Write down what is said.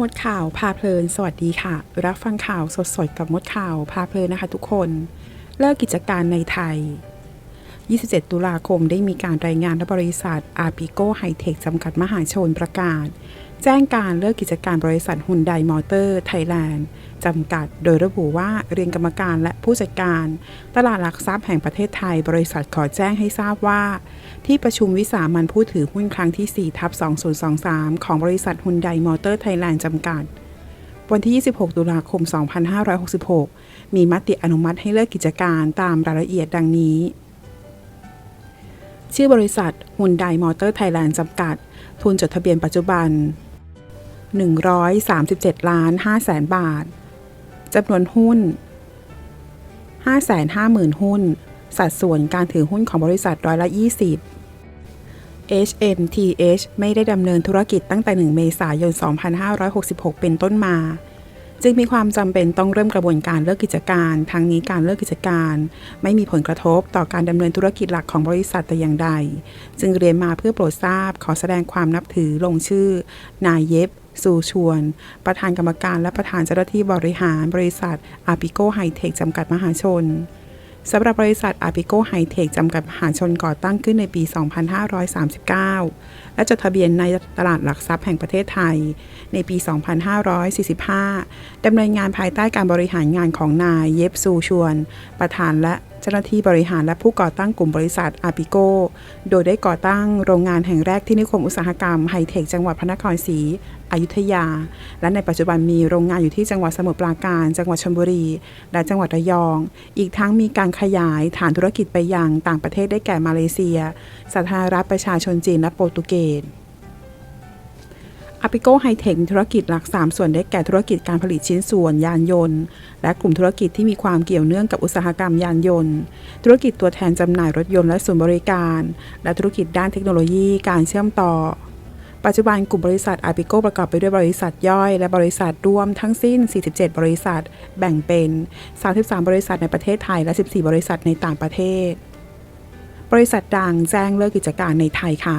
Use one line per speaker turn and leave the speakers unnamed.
มดข่าวพาเพลิน สวัสดีค่ะ รับฟังข่าวสดๆกับมดข่าวพาเพลินนะคะทุกคน เลิกกิจการในไทย 27 ตุลาคมได้มีการรายงานและบริษัทอาร์ปิโกไฮเทคจำกัดมหาชนประกาศ แจ้งการเลิกกิจการบริษัทฮุนไดมอเตอร์ไทยแลนด์จำกัด โดยระบุว่าเรียนกรรมการและผู้จัดการ ตลาดหลักทรัพย์แห่งประเทศไทย บริษัทขอแจ้งให้ทราบว่า ที่ประชุมวิสามันผู้ถือหุ้นครั้งที่ 4 ทับ 2023 ของบริษัทฮุนไดมอเตอร์ไทยแลนด์จำกัดวันที่ 26 ตุลาคม 2566 มีมติอนุมัติให้เลิกกิจการตามรายละเอียดดังนี้ ชื่อบริษัทฮุนไดมอเตอร์ไทยแลนด์จำกัด ทุนจดทะเบียนปัจจุบัน 137 ล้าน5แสนบาท จำนวนหุ้น 550,000 หุ้น สัดส่วนการถือหุ้นของบริษัทร้อยละ 20 HNTH ไม่ได้ดำเนินธุรกิจตั้งแต่ 1 เมษายน 2566 เป็นต้นมา จึงมีความจำเป็นต้องเริ่มกระบวนการเลิกกิจการ ทั้งนี้การเลิกกิจการ ไม่มีผลกระทบต่อการดำเนินธุรกิจหลักของบริษัทแต่อย่างใด จึงเรียนมาเพื่อโปรดทราบ ขอแสดงความนับถือลงชื่อ นายเย็บสูชวน ประธานกรรมการและประธานเจ้าหน้าที่บริหารบริษัทอาปิโกไฮเทคจำกัดมหาชนสำหรับบริษัทอาปิโกไฮเทคจำกัดมหาชนก่อตั้งขึ้นในปี 2539และจดทะเบียนในตลาดหลักทรัพย์แห่งประเทศไทย ในปี 2545 ดำเนินงานภายใต้การบริหารงานของนายเย็บซูชวน ประธานและเจ้าหน้าที่บริหารและผู้ก่อตั้งกลุ่มบริษัทอาปิโก โดยได้ก่อตั้งโรงงานแห่งแรกที่นิคมอุตสาหกรรมไฮเทคจังหวัดพระนครศรีอยุธยา และในปัจจุบันมีโรงงานอยู่ที่จังหวัดสมุทรปราการ จังหวัดชลบุรี และจังหวัดระยอง อีกทั้งมีการขยายฐานธุรกิจไปยังต่างประเทศได้แก่มาเลเซีย สาธารณรัฐประชาชนจีนและโปรตุเกส a p i c o High-Tech มีธุรกิจหลัก 3 ส่วนได้แก่ธุรกิจการผลิตชิ้นส่วนยานยนต์ และกลุ่มธุรกิจที่มีความเกี่ยวเนื่องกับอุตสาหกรรมยานยนต์ ธุรกิจตัวแทนจำหน่ายรถยนต์และศูนย์บริการ และธุรกิจด้านเทคโนโลยีการเชื่อมต่อ ปัจจุบันกลุ่มบริษัท a p i c o ประกอบไปด้วยบริษัทย่อย และบริษัทรวมทั้งสิ้น 47 บริษัท แบ่งเป็น 33 บริษัทในประเทศไทยและ 14 บริษัทในต่างประเทศ บริษัทดังแจ้งเลิกกิจการในไทยค่ะ